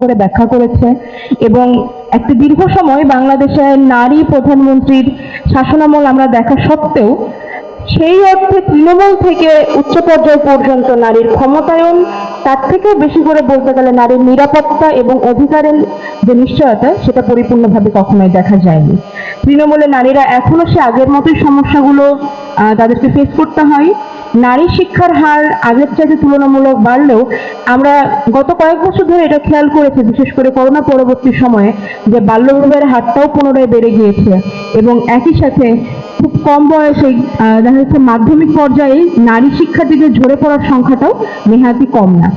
করে ব্যাখ্যা করেছে এবং একটি দীর্ঘ সময় বাংলাদেশের নারী প্রধানমন্ত্রীর শাসনামল আমরা দেখা সত্ত্বেও সেই অর্থে তৃণমূল থেকে উচ্চ পর্যায় পর্যন্ত নারীর ক্ষমতায়ন, তার থেকেও বেশি করে বলতে গেলে নারীর নিরাপত্তা এবং অধিকারের যে নিশ্চয়তা, সেটা পরিপূর্ণভাবে কখনোই দেখা যায়নি। তৃণমূলে নারীরা এখনও সে আগের মতোই সমস্যাগুলো তাদেরকে ফেস করতে হয়। নারী শিক্ষার হার আগের চাইতে তুলনামূলক বাড়লেও আমরা গত কয়েক বছর ধরে এটা খেয়াল করেছি, বিশেষ করে করোনা পরবর্তী সময়ে, যে বাল্যবিবাহের হারটাও পুনরায় বেড়ে গিয়েছে। এবং একই সাথে খুব কম বয়সে দেখা যাচ্ছে মাধ্যমিক পর্যায়ে নারী শিক্ষার্থীদের ঝরে পড়ার সংখ্যাটাও নেহাতি কম না।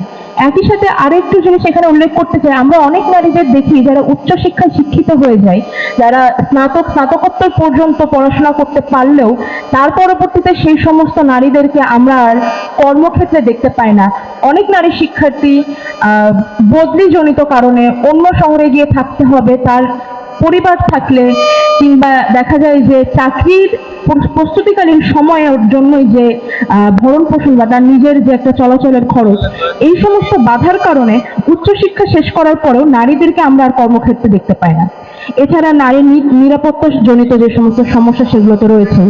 একই সাথে আরেকটু জিনিস এখানে উল্লেখ করতে চাই। আমরা অনেক নারীদের দেখি যারা উচ্চশিক্ষায় শিক্ষিত হয়ে যায়, যারা স্নাতক স্নাতকোত্তর পর্যন্ত পড়াশোনা করতে পারলেও তার পরবর্তীতে সেই সমস্ত নারীদেরকে আমরা আর কর্মক্ষেত্রে দেখতে পাই না। অনেক নারী শিক্ষার্থী বদলিজনিত কারণে অন্য শহরে গিয়ে থাকতে হবে, তার পরিবার থাকলে কিংবা দেখা যায় যে চাকরির প্রস্তুতিকালীন সময়ের জন্যই যে ভরণ পোষণ বা তার নিজের যে একটা চলাচলের খরচ, এই সমস্ত বাধার কারণে উচ্চশিক্ষা শেষ করার পরেও নারীদেরকে আমরা আর কর্মক্ষেত্রে দেখতে পাই না। এছাড়া নারীর নিরাপত্তা জনিত যে সমস্ত সমস্যা সেগুলো তো রয়েছে,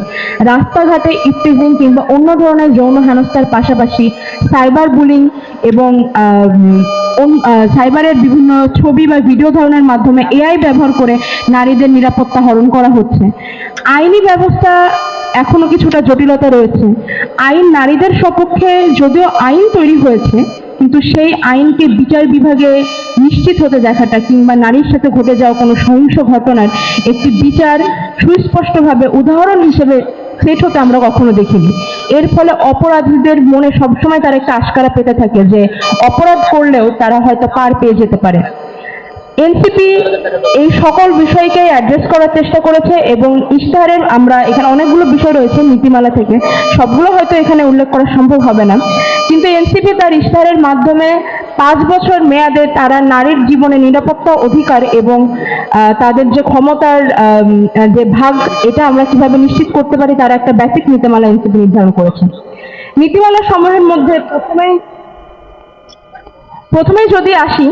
রাস্তাঘাটে ইফটিজিং কিংবা অন্য ধরনের যৌন হেনস্থার পাশাপাশি সাইবার বুলিং এবং সাইবারের বিভিন্ন ছবি বা ভিডিও ধারণের মাধ্যমে এআই ব্যবহার করে নারীদের নিরাপত্তা হরণ করা হচ্ছে। আইনি ব্যবস্থা এখনও কিছুটা জটিলতা রয়েছে। আইন নারীদের সপক্ষে যদিও আইন তৈরি হয়েছে কিন্তু সেই আইনকে বিচার বিভাগে নিশ্চিত হতে দেখাটা কিংবা নারীর সাথে ঘটে যাওয়া কোনো সহিংস ঘটনার একটি বিচার সুস্পষ্টভাবে উদাহরণ হিসেবে সেট হতে আমরা কখনো দেখিনি। এর ফলে অপরাধীদের মনে সবসময় তার একটা আশকারা পেতে থাকে যে, অপরাধ করলেও তারা হয়তো পার পেয়ে যেতে পারে। এনসিপি এই সকল বিষয়কে অ্যাড্রেস করার চেষ্টা করেছে এবং ইশতেহারের আমরা এখানে অনেকগুলো বিষয় রয়েছে, নীতিমালা থেকে। সবগুলো হয়তো এখানে উল্লেখ করা সম্ভব হবে না। কিন্তু এনসিপি তার ইশতেহারের মাধ্যমে পাঁচ বছর মেয়াদে তারা নারীর জীবনে নিরাপত্তা অধিকার এবং তাদের যে ক্ষমতার যে ভাগ, এটা আমরা কীভাবে নিশ্চিত করতে পারি তারা একটা বেসিক নীতিমালা এনসিপি নির্ধারণ করেছে। নীতিমালা সমূহের মধ্যে প্রথমে প্রথমে যদি আসি